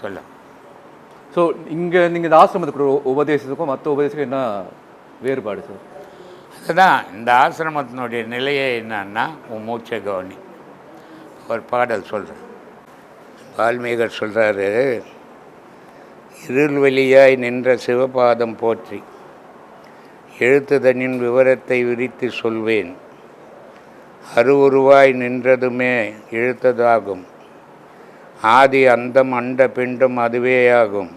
சொல்ல. ஸோ இங்கே நீங்கள் இந்த ஆசிரமத்துக்கு உபதேசத்துக்கும் மற்ற உபதேசத்துக்கும் என்ன வேறுபாடு சார் அதுதான் இந்த ஆசிரமத்தினுடைய நிலையே என்னன்னா உன் மூச்சை கவனி. ஒரு பாடல் சொல்கிறேன் வால்மீகர் சொல்கிறாரு இருள் வெளியாய் நின்ற சிவபாதம் போற்றி எழுத்துதனின் விவரத்தை விரித்து சொல்வேன். அருவுருவாய் நின்றதுமே எழுத்ததாகும். ஆதி அந்தம் அண்ட பிண்டம் அதுவேயாகும்.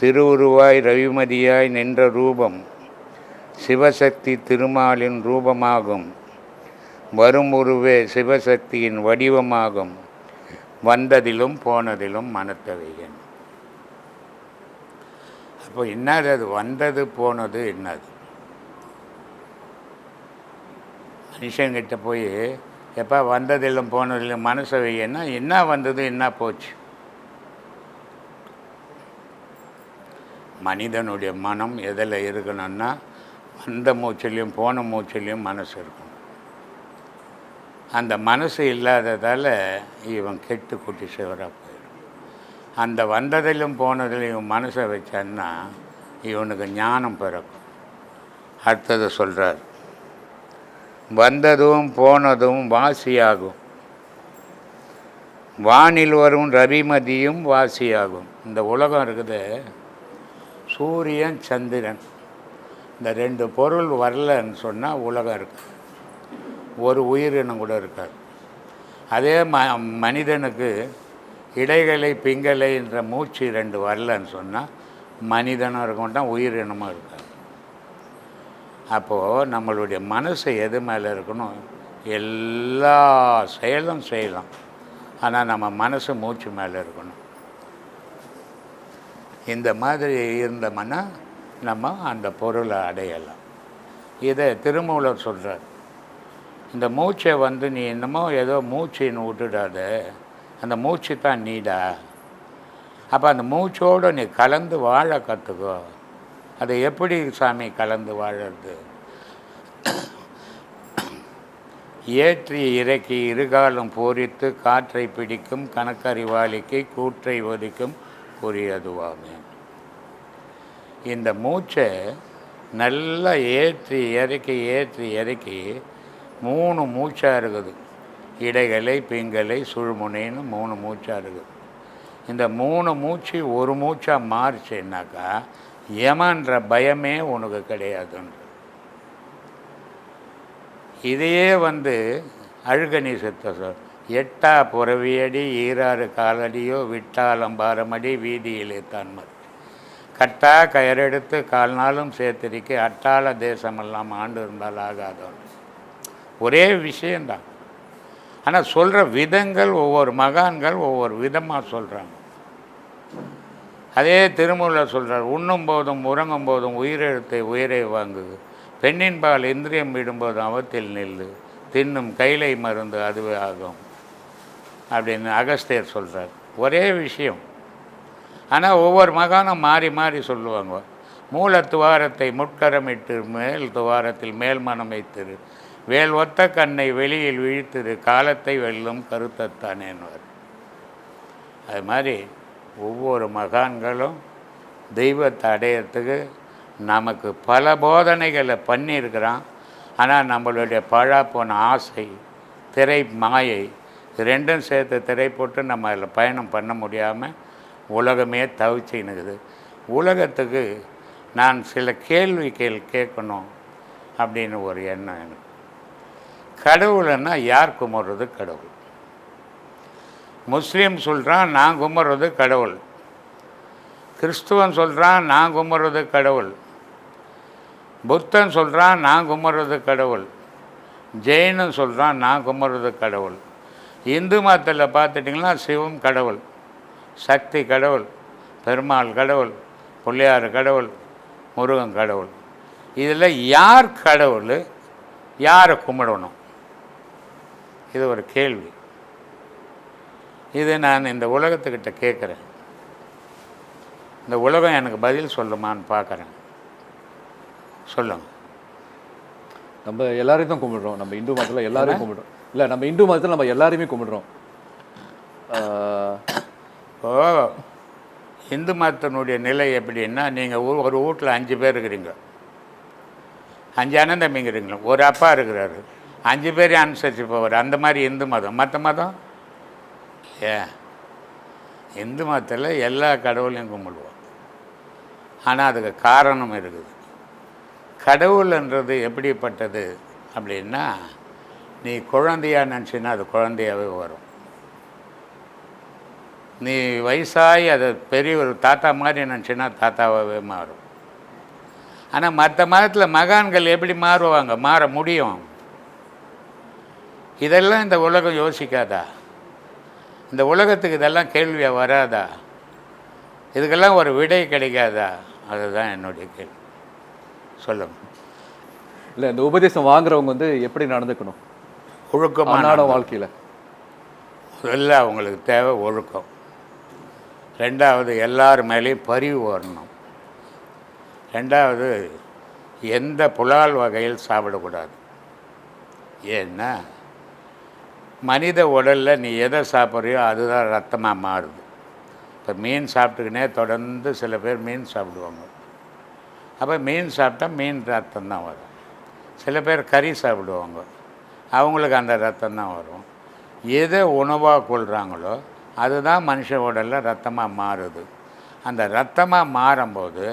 திருவுருவாய் ரவிமதியாய் நின்ற ரூபம் சிவசக்தி திருமாலின் ரூபமாகும். வரும் உருவே சிவசக்தியின் வடிவமாகும். வந்ததிலும் போனதிலும் மனத்தவையன். அப்போ என்னது அது? வந்தது போனது என்னது? மனுஷங்கிட்ட போய் எப்போ வந்ததிலும் போனதிலும் மனசை வையன்னா என்ன வந்தது என்ன போச்சு? மனிதனுடைய மனம் எதில் இருக்கணும்னா வந்த மூச்சிலையும் போன மூச்சிலையும் மனசு இருக்கணும் அந்த மனசு இல்லாததால் இவன் கெட்டு குட்டி சிவராக போயிடும். அந்த வந்ததிலும் போனதிலையும் மனசை வச்சான்னா இவனுக்கு ஞானம் பிறக்கும். அடுத்தது சொல்கிறார் வந்ததும் போனதும் வாசியாகும். வானில் வரும் ரவிமதியும் வாசியாகும். இந்த உலகம் இருக்குது. சூரியன் சந்திரன். இந்த ரெண்டு பொருள் வரலன்னு சொன்னால் உலகம் இருக்கு. ஒரு உயிரினம் கூட இருக்காது. அதே ம மனிதனுக்கு இடைகளை பிங்கலை என்ற மூச்சு ரெண்டு வரலன்னு சொன்னால் மனிதனும் இருக்கட்டும் உயிரினமாக உயிரினமும் அப்போது நம்மளுடைய மனசு எது மேலே இருக்கணும்? எல்லா செயலும் செய்யலாம். ஆனால் நம்ம மனசு மூச்சு மேலே இருக்கணும். இந்த மாதிரி இருந்தோம்னா நம்ம அந்த பொருளை அடையலாம். இதை திருமூலர் சொல்கிறார் இந்த மூச்சை வந்து நீ என்னமோ ஏதோ மூச்சின்னு விட்டுடாத. அந்த மூச்சு தான் நீடா. அப்போ அந்த மூச்சோடு நீ கலந்து வாழ கற்றுக்கோ அதை எப்படி சாமி கலந்து வாழறது? ஏற்றி இறக்கி இருகாலம் போரித்து காற்றை பிடிக்கும் கணக்கறிவாளிக்கு கூற்றை ஒதுக்கும் கூறியதுவாமே இந்த மூச்சை நல்லா ஏற்றி இறக்கி ஏற்றி இறக்கி மூணு மூச்சாக இருக்குது. இடைகளை பிங்கலை சுழுமுனைன்னு மூணு மூச்சாக இருக்குது. இந்த மூணு மூச்சு ஒரு மூச்சாக மாறிச்சுன்னாக்கா யமன்ற பயமே உனக்கு கிடையாதுன்ற இதையே வந்து அழுகணி சித்த சொல். எட்டா புறவியடி ஈராறு காலடியோ விட்டாலம் பாரமடி வீதியிலே தான்மர் கட்டா கயரெடுத்து கால்நாளும் சேர்த்திருக்கு அட்டாள தேசமெல்லாம் ஆண்டு இருந்தால் ஆகாதோன்னு ஒரே விஷயந்தான் ஆனால் சொல்கிற விதங்கள் ஒவ்வொரு மகான்கள் ஒவ்வொரு விதமாக சொல்கிறாங்க அதே திருமூலர் சொல்கிறார் உண்ணும் போதும் உறங்கும் போதும் உயிரெழுத்தை உயிரை வாங்குது. பெண்ணின் பால் இந்திரியம் விடும்போதும் அவத்தில் நில்லு. தின்னும் கைலை மருந்து அதுவே ஆகும். அப்படின்னு அகஸ்தியர் சொல்கிறார் ஒரே விஷயம். ஆனால் ஒவ்வொரு மகானும் மாறி மாறி சொல்லுவாங்க. மூல துவாரத்தை முட்கரமிட்டு மேல் துவாரத்தில் மேல் மனம் வைத்திரு. வேல் ஒத்த கண்ணை வெளியில் விழித்திரு காலத்தை வெல்லும் கருத்தத்தானேன்வார். அது மாதிரி ஒவ்வொரு மகான்களும் தெய்வத்தை அடையிறதுக்கு நமக்கு பல போதனைகளை பண்ணியிருக்கிறான். ஆனால் நம்மளுடைய பழா போன ஆசை திரை மாயை ரெண்டும் சேர்த்து திரை போட்டு நம்ம அதில் பயணம் பண்ண முடியாமல் உலகமே தவிச்சுன்னுக்குது உலகத்துக்கு நான் சில கேள்விகள் கேட்கணும் அப்படின்னு ஒரு எண்ணம் எனக்கு. கடவுளைன்னா யார் கும்பிட்றது கடவுள்? முஸ்லீம் சொல்கிறான் நான் கும்பிட்றது கடவுள். கிறிஸ்துவன் சொல்கிறான் நான் கும்பிட்றது கடவுள். புத்தன் சொல்கிறான் நான் கும்பிட்றது கடவுள். ஜெயினன் சொல்கிறான் நான் கும்பிட்றது கடவுள். இந்து மதத்தில் பார்த்துட்டிங்கன்னா சிவம் கடவுள் சக்தி கடவுள் பெருமாள் கடவுள் பிள்ளையார் கடவுள் முருகன் கடவுள். இதில் யார் கடவுள் யாரை கும்பிடணும்? இது ஒரு கேள்வி. இது நான் இந்த உலகத்துக்கிட்ட கேட்குறேன். இந்த உலகம் எனக்கு பதில் சொல்லுமான்னு பார்க்குறேன். சொல்லுங்க. நம்ம எல்லாரையும் தான் கும்பிடுறோம். நம்ம இந்து மதத்தில் எல்லாரையும் கும்பிடுறோம். இல்லை நம்ம இந்து மதத்தில் நம்ம எல்லாரையுமே கும்பிடுறோம். இப்போ இந்து மதத்தினுடைய நிலை எப்படின்னா நீங்கள் ஒரு வீட்டில் அஞ்சு பேர் இருக்கிறீங்க. அஞ்சு அண்ணன் தம்பிங்கிறீங்களா? ஒரு அப்பா இருக்கிறாரு. அஞ்சு பேரையும் அனுசரித்து போவார் அந்த மாதிரி இந்து மதம். மற்ற மதம்? ஏ? இந்து மதத்தில் எல்லா கடவுளையும் கும்பிடுவோம். ஆனால் அதுக்கு காரணம் இருக்குது. கடவுள்ன்றது எப்படிப்பட்டது அப்படின்னா நீ குழந்தையாக நினச்சின்னா அது குழந்தையாகவே வரும். நீ வயசாகி அது பெரிய ஒரு தாத்தா மாதிரி நினச்சின்னா தாத்தாவாகவே மாறும். ஆனால் மற்ற மதத்தில் மகான்கள் எப்படி மாறுவாங்க? மாற முடியும். இதெல்லாம் இந்த உலகம் யோசிக்காதா? இந்த உலகத்துக்கு இதெல்லாம் கேள்வியாக வராதா? இதுக்கெல்லாம் ஒரு விடை கிடைக்காதா? அதுதான் என்னுடைய கேள்வி. சொல்லுங்க. இல்லை இந்த உபதேசம் வாங்குறவங்க வந்து எப்படி நடந்துக்கணும்? ஒழுக்கமான வாழ்க்கையில். முதல்ல அவங்களுக்கு தேவை ஒழுக்கம். ரெண்டாவது எல்லார் மேலேயும் பரிவு வரணும். ரெண்டாவது எந்த புலால் வகையில் சாப்பிடக்கூடாது? ஏன்னா மனித உடலில் நீ எதை சாப்பிட்றியோ அதுதான் ரத்தமாக மாறுது. இப்போ மீன் சாப்பிட்டுக்கினே தொடர்ந்து சில பேர் மீன் சாப்பிடுவாங்க. அப்போ மீன் சாப்பிட்டா மீன் ரத்தம் தான் வரும். சில பேர் கறி சாப்பிடுவாங்க. அவங்களுக்கு அந்த ரத்தம் தான் வரும். எதை உணவாக கொள்கிறாங்களோ அதுதான் மனுஷ உடலில் ரத்தமாக மாறுது. அந்த ரத்தமாக மாறும்போது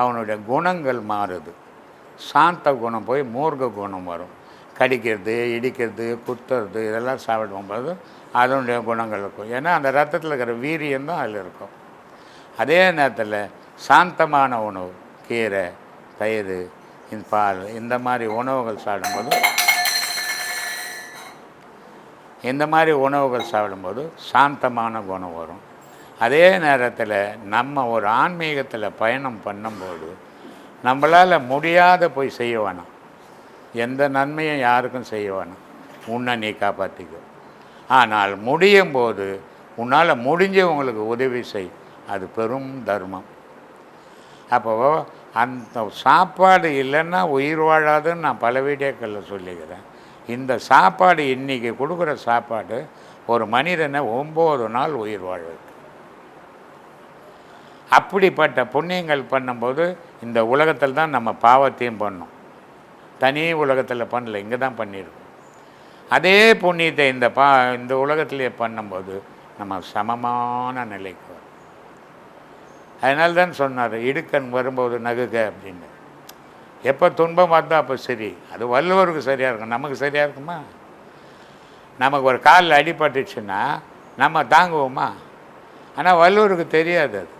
அவனுடைய குணங்கள் மாறுது. சாந்த குணம் போய் மூர்க்க குணம் வரும். கடிக்கிறது இடிக்கிறது குத்துறது இதெல்லாம் சாப்பிடும்போது அதனுடைய குணங்கள் இருக்கும். ஏன்னா அந்த ரத்தத்தில் இருக்கிற வீரியம் தான் அதில் இருக்கும். அதே நேரத்தில் சாந்தமான உணவு கீரை தயிர் இந்த பால் இந்த மாதிரி உணவுகள் சாப்பிடும்போது இந்த மாதிரி உணவுகள் சாப்பிடும்போது சாந்தமான குணம் வரும். அதே நேரத்தில் நம்ம ஒரு ஆன்மீகத்தில் பயணம் பண்ணும்போது நம்மளால் முடியாத போய் செய்ய வேணாம். எந்த நன்மையும் யாருக்கும் செய்ய வேணாம். உன்னை நீ காப்பாற்றிக்கோ ஆனால் முடியும் போது உன்னால் முடிஞ்சவங்களுக்கு உதவி செய். அது பெரும் தர்மம். அப்போ அந்த சாப்பாடு இல்லைன்னா உயிர் வாழாதுன்னு நான் பல வீடியோக்களில் சொல்லிக்கிறேன். இந்த சாப்பாடு இன்றைக்கி கொடுக்குற சாப்பாடு ஒரு மனிதனை ஒம்பது நாள் உயிர் வாழ அப்படிப்பட்ட புண்ணியங்கள் பண்ணும்போது இந்த உலகத்தில் தான் நம்ம பாவத்தையும் பண்ணோம். தனி உலகத்தில் பண்ணல இங்கே தான் பண்ணியிருக்கோம் அதே புண்ணியத்தை இந்த பா இந்த உலகத்திலே பண்ணும்போது நம்ம சமமான நிலைக்கு வரும். அதனால தான் சொன்னார் இடுக்கன் வரும்போது நகுக அப்படின்னு. எப்போ துன்பம் வந்தால் அப்போ சரி அது வள்ளுவருக்கு சரியாக இருக்கும் நமக்கு சரியாக இருக்குமா? நமக்கு ஒரு காலில் அடிபட்டுச்சுன்னா நம்ம தாங்குவோமா? ஆனால் வள்ளுவருக்கு தெரியாது அது.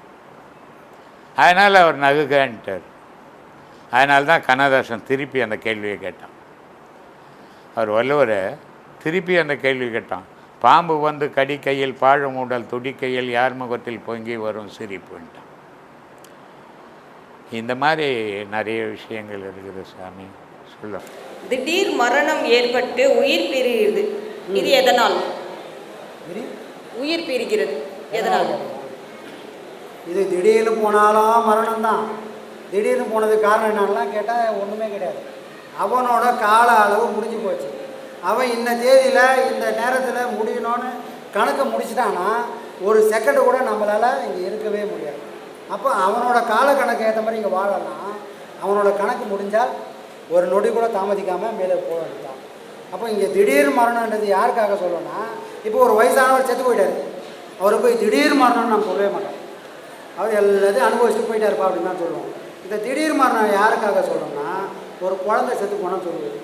அதனால் அவர் நகுகன்ட்டார். அதனால தான் கண்ணதாசன் திருப்பி அந்த கேள்வியை கேட்டான். அவர் வள்ளுவரை திருப்பி அந்த கேள்வி கேட்டான். பாம்பு வந்து கடிக்கையில் பாழும் உடல் துடிக்கையில் யார் முகத்தில் பொங்கி வரும் சிரிப்புன்ட்டான் இந்த மாதிரி நிறைய விஷயங்கள் இருக்குது சாமி. சொல்ல. திடீர் மரணம் ஏற்பட்டு உயிர் பிரிகிறது இது எதனால்? உயிர் பிரிகிறது. எதனால்? இது திடீர்னு போனாலும் மரணம் தான் திடீர்னு போனதுக்கு காரணம் என்னென்னலாம் கேட்டால் ஒன்றுமே கிடையாது. அவனோட கால அளவு முடிஞ்சு போச்சு. அவன் இந்த தேதியில் இந்த நேரத்தில் முடியணும்னு கணக்கை முடிச்சிட்டான்னா ஒரு செகண்டு கூட நம்மளால் இங்கே இருக்கவே முடியாது. அப்போ அவனோட கால கணக்கு ஏற்ற மாதிரி இங்கே வாழலாம் அவனோட கணக்கு முடிஞ்சால் ஒரு நொடி கூட தாமதிக்காமல் மேலே போக வேண்டியதான் அப்போ இங்கே திடீர் மரணன்றது யாருக்காக சொல்லணும்னா இப்போ ஒரு வயசானவர் செத்து போயிட்டாரு. அவரை போய் திடீர் மரணம்னு நம்ம சொல்லவே மாட்டோம். அவர் எல்லாத்தையும் அனுபவிச்சுட்டு போயிட்டாருப்பா அப்படின்னு தான் சொல்லுவோம். இந்த திடீர் மரணம் யாருக்காக சொல்கிறோம்னா ஒரு குழந்தை செத்து போனான்னு சொல்லுவேன்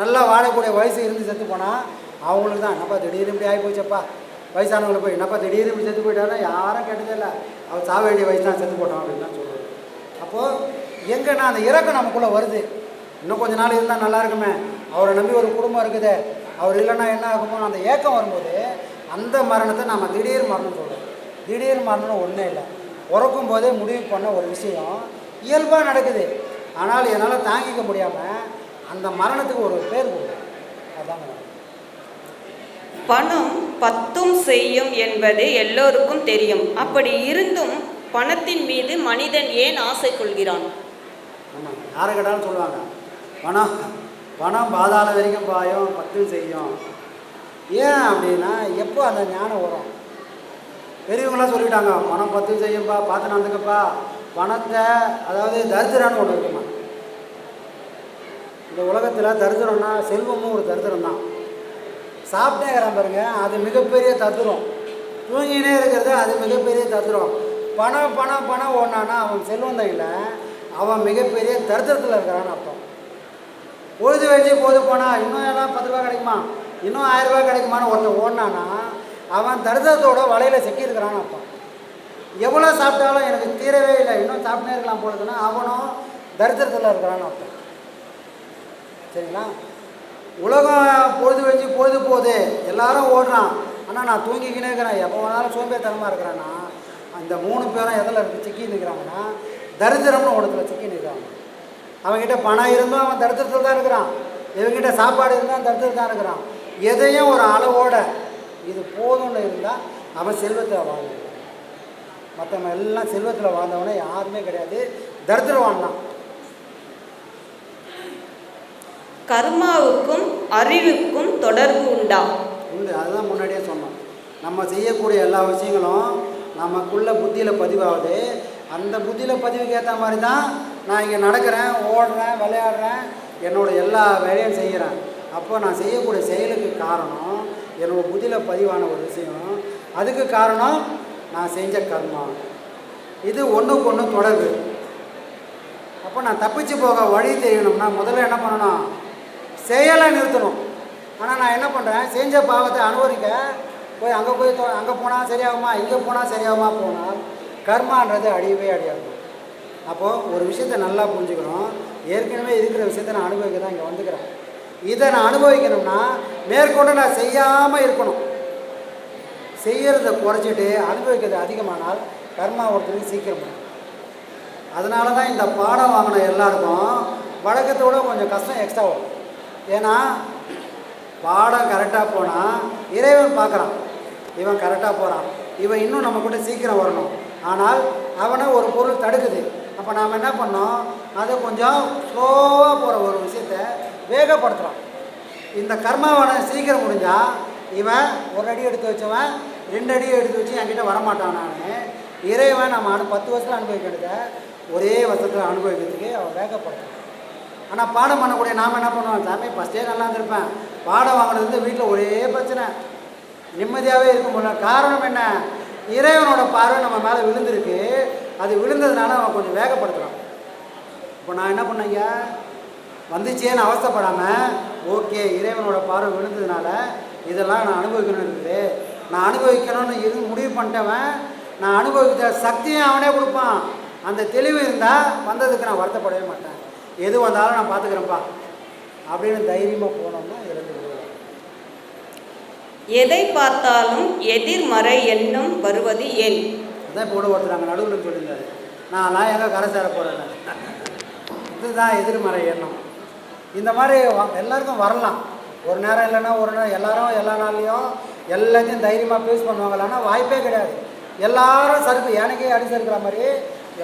நல்லா வாழக்கூடிய வயசு இருந்து செத்து போனால் அவங்களுக்கு தான் என்னப்பா திடீர்னு இப்படி ஆகி போச்சப்பா? வயசானவங்களை போய் என்னப்பா திடீர்னு இப்படி செத்து போயிட்டாருன்னா யாரும் கேட்டதே இல்லை. அவர் சாக வேண்டிய வயசு தான் செத்து போட்டோம் அப்படின்னு தான் சொல்லுவேன் அப்போது எங்கன்னா அந்த இறக்கம் நமக்குள்ளே வருது. இன்னும் கொஞ்ச நாள் இருந்தால் நல்லா இருக்குமே. அவரை நம்பி ஒரு குடும்பம் இருக்குது. அவர் இல்லைன்னா என்ன ஆகுமோ அந்த ஏக்கம் வரும்போது அந்த மரணத்தை நம்ம திடீர் மரணம் சொல்கிறோம் திடீர் மரணம் ஒன்றும் இல்லை. பிறக்கும் போதே முடிவு பண்ண ஒரு விஷயம் இயல்பாக நடக்குது. ஆனால் என்னால் தாங்கிக்க முடியாமல் அந்த மரணத்துக்கு ஒரு பேர் கொடுக்கும் அதான். பணம் பத்தும் செய்யும் என்பது எல்லோருக்கும் தெரியும். அப்படி இருந்தும் பணத்தின் மீது மனிதன் ஏன் ஆசை கொள்கிறான்? ஆமாம் யாரை கேட்டாலும் சொல்லுவாங்க. பணம் பணம் பாதாள வரைக்கும் பாயும் பத்தும் செய்யும். ஏன் அப்படின்னா எப்போ அந்த ஞானம் வரும்? பெரியவங்களாம் சொல்லிட்டாங்க பணம் பத்தும் செய்யும்பா பார்த்து நடந்துக்கப்பா. பணத்தை அதாவது தரித்திரம்னு ஒன்று இருக்குமா? இந்த உலகத்தில் தரித்திரம்னா செல்வமும் ஒரு தரித்திரம் தான் சாப்பிட்டேங்கிறான் பாருங்க அது மிகப்பெரிய தத்துரம் தூங்கினே இருக்கிறது அது மிகப்பெரிய தத்துரம் பணம் பணம் பணம் ஓடனானா அவன் செல்வந்தம் இல்லை அவன் மிகப்பெரிய தரித்திரத்தில் இருக்கிறான்னு அர்த்தம். பொழுது வச்சு போது போனால் இன்னும் எல்லாம் பத்து ரூபா கிடைக்குமா? இன்னும் ஆயிரம் ரூபாய் கிடைக்குமான்னு ஒருத்தன் ஓடினானா அவன் தரித்திரத்தோட வலையில் சிக்கியிருக்கிறான்னு அர்த்தம். எவ்வளோ சாப்பிட்டாலும் எனக்கு தீர இல்லை இன்னும் சாப்பிட்டே இருக்கலாம் போடுதுன்னா அவனும் தரித்திரத்தில் இருக்கிறான்னு அர்த்தம். சரிங்களா? உலகம் பொழுது வச்சு பொழுது போகுது. எல்லாரும் ஓடுறான். ஆனால் நான் தூங்கிக்கினே இருக்கிறேன். எப்போ வேணாலும் சோம்பேத்தனமாக இருக்கிறேன்னா அந்த மூணு பேரும் எதில் இருக்கு சிக்கி நிற்கிறாங்கன்னா தரித்திரம்னு ஒருத்தர் சிக்கி நிற்கிறாங்க அவன்கிட்ட பணம் இருந்தும் அவன் தரித்திரத்தில் தான் இருக்கிறான். இவங்ககிட்ட சாப்பாடு இருந்தால் தரித்திரத்தில் தான் இருக்கிறான். எதையும் ஒரு அளவோட இது போதும்னு இருந்தால் அவன் செல்வத்தை வாங்குவான். மற்றவங்க எல்லாம் செல்வத்தில் வாழ்ந்தவனே யாருமே கிடையாது. தரித்திரவான் தான் கர்மாவுக்கும் அறிவுக்கும் தொடர்பு உண்டா? உண்டு அதுதான் முன்னாடியே சொன்னோம். நம்ம செய்யக்கூடிய எல்லா விஷயங்களும் நமக்குள்ள புத்தியில் பதிவாகுது. அந்த புத்தியில் பதிவுக்கு ஏற்ற மாதிரி தான் நான் இங்கே நடக்கிறேன் ஓடுறேன் விளையாடுறேன் என்னோட எல்லா வேலையும் செய்கிறேன் அப்போ நான் செய்யக்கூடிய செயலுக்கு காரணம் என்னோட புத்தியில் பதிவான ஒரு விஷயம். அதுக்கு காரணம் நான் செஞ்ச கர்மா. இது ஒன்றுக்கு ஒன்று தொடர்பு. அப்போ நான் தப்பிச்சு போக வழி தெரியணும்னா முதல்ல என்ன பண்ணணும்? செயலை நிறுத்தணும். ஆனால் நான் என்ன பண்ணுறேன் செஞ்ச பாவத்தை அனுபவிக்க போய் அங்கே போய் அங்கே போனால் சரியாகுமா? இங்கே போனால் சரியாகுமா போனால் கர்மான்றது அழியவே அழியாது அப்போது ஒரு விஷயத்தை நல்லா புரிஞ்சுக்கணும். ஏற்கனவே இருக்கிற விஷயத்தை நான் அனுபவிக்க தான் இங்கே வந்துக்கிறேன். இதை நான் அனுபவிக்கணும்னா மேற்கொண்டு நான் செய்யாமல் இருக்கணும். செய்கிறத குறைச்சிட்டு அனுபவிக்கிறது அதிகமானால் கர்மா ஒருத்தருக்கு சீக்கிரம் அதனால தான் இந்த பாடம் வாங்கின எல்லாருக்கும் வழக்கத்தோட கொஞ்சம் கஷ்டம் எக்ஸ்ட்ரா வரும். ஏன்னா பாடம் கரெக்டாக போனால் இறைவன் பார்க்குறான். இவன் கரெக்டாக போகிறான் இவன் இன்னும் நம்ம கூட சீக்கிரம் வரணும். ஆனால் அவனை ஒரு பொருள் தடுக்குது. அப்போ நாம் என்ன பண்ணோம்? அதை கொஞ்சம் ஸ்லோவாக போகிற ஒரு விஷயத்த வேகப்படுத்துகிறோம் இந்த கர்மாவனை சீக்கிரம் முடிஞ்சால் இவன் ஒரு அடி எடுத்து வச்சவன் ரெண்டு அடி எடுத்து வச்சு என்கிட்ட வரமாட்டான் நான். இறைவன் நம்ம அனு பத்து வருஷத்தில் அனுபவிக்கிறத ஒரே வருஷத்தில் அனுபவிக்கிறதுக்கு அவன் வேகப்படுறான். ஆனால் பாடம் பண்ணக்கூடிய நாம் என்ன பண்ணுவோம்? சாமி ஃபஸ்ட்டே நல்லா இருந்திருப்பேன். பாடம் வாங்கினது வந்து வீட்டில் ஒரே பிரச்சனை. நிம்மதியாகவே இருக்க முடியல. காரணம் என்ன? இறைவனோட பார்வை நம்ம மேலே விழுந்திருக்கு. அது விழுந்ததுனால அவன் கொஞ்சம் வேகப்படுத்துகிறான் இப்போ நான் என்ன பண்ணேங்க வந்துச்சேன்னு அவஸ்தைப்படாமல் ஓகே இறைவனோட பார்வை விழுந்ததுனால இதெல்லாம் நான் அனுபவிக்கணும் இருக்குது. நான் அனுபவிக்கணும்னு இரு முடிவு பண்ணிட்டவன் நான் அனுபவிக்கிற சக்தியும் அவனே கொடுப்பான். அந்த தெளிவு இருந்தால் வந்ததுக்கு நான் வருத்தப்படவே மாட்டேன். எது வந்தாலும் நான் பார்த்துக்கிறேன்ப்பா அப்படின்னு தைரியமாக போனோம்னா இறந்து எதை பார்த்தாலும் எதிர்மறை எண்ணம் வருவது ஏன்? அதான் இப்போ கூட ஒருத்தர் அங்கே நடுவில் சொல்லியிருந்தாரு. நான்லாம் எங்கே கரை சேர போகிறேன் இதுதான் எதிர்மறை எண்ணம். இந்த மாதிரி எல்லாருக்கும் வரலாம். ஒரு நேரம் இல்லைன்னா ஒரு நேரம் எல்லாரும் எல்லா நாள்லையும் எல்லாத்தையும் தைரியமாக ஃபேஸ் பண்ணுவாங்களான்னா வாய்ப்பே கிடையாது. எல்லாரும் சறுக்கு எனக்கே அடி சறுக்கிற மாதிரி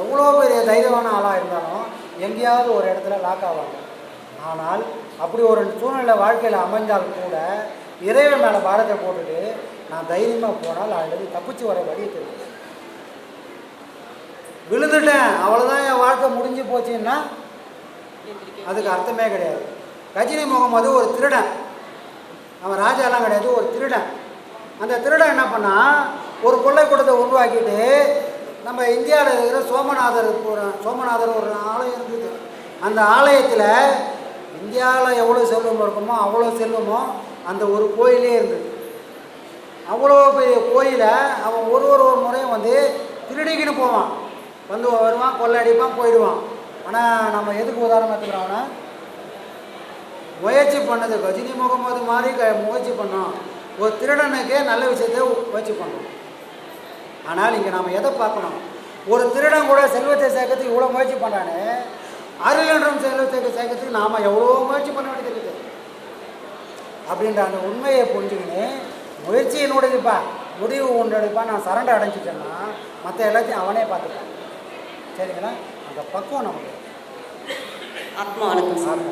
எவ்வளோ பெரிய தைரியமான ஆளாக இருந்தாலும் எங்கேயாவது ஒரு இடத்துல லாக் ஆவாங்க. ஆனால் அப்படி ஒரு சூழ்நிலை வாழ்க்கையில் அமைஞ்சால் கூட இறைவன் மேலே பாரத்தை போட்டுட்டு நான் தைரியமாக போனால் அல்லது தப்பிச்சு வர வழி தெரியும் விழுந்துட்டேன். அவ்வளோதான் என் வாழ்க்கை முடிஞ்சு போச்சுன்னா அதுக்கு அர்த்தமே கிடையாது. ரஜினி முகமது ஒரு திருடன். அவன் ராஜாலாம் கிடையாது ஒரு திருடன். அந்த திருடன் என்ன பண்ணா ஒரு கொள்ளை கூட்டத்தை உருவாக்கிட்டு நம்ம இந்தியாவில் இருக்கிற சோமநாதர் ஒரு சோமநாதர் ஒரு ஆலயம் இருக்குது அந்த ஆலயத்தில் இந்தியாவில் எவ்வளோ செல்வம் இருக்குமோ அவ்வளோ செல்வமோ அந்த ஒரு கோயிலே இருந்தது. அவ்வளோ பெரிய கோயிலை அவன் ஒரு ஒரு ஒரு முறையும் வந்து திருடிக்கின்னு போவான். வந்து வருவான் கொள்ளடிப்பான் போயிடுவான். ஆனால் நம்ம எதுக்கு உதாரணம் எடுத்துக்கிறோம்னா முயற்சி பண்ணது. கஜினி முகமது மாதிரி க முயற்சி பண்ணோம். ஒரு திருடனுக்கே நல்ல விஷயத்தை முயற்சி பண்ணோம். ஆனால் இங்கே நாம் எதை பார்க்கணும்? ஒரு திருடன் கூட செல்வத்தை சேர்க்கறதுக்கு இவ்வளோ முயற்சி பண்ணுறானே அருள் என்றும் செல்வத்தை சேர்க்கறதுக்கு நாம் எவ்வளோ முயற்சி பண்ண வேண்டியது இருக்குது. அப்படின்ற அந்த உண்மையை புரிஞ்சுக்கின்னு முயற்சி என்னுடையதுப்பா முடிவு உண்டதுப்பா நான் சரண்டை அடைஞ்சிட்டேன்னா மற்ற எல்லாத்தையும் அவனே பார்த்துப்பான். சரிங்களா? அந்த பக்குவம் நமக்கு. ஆத்மா வணக்கம் சார்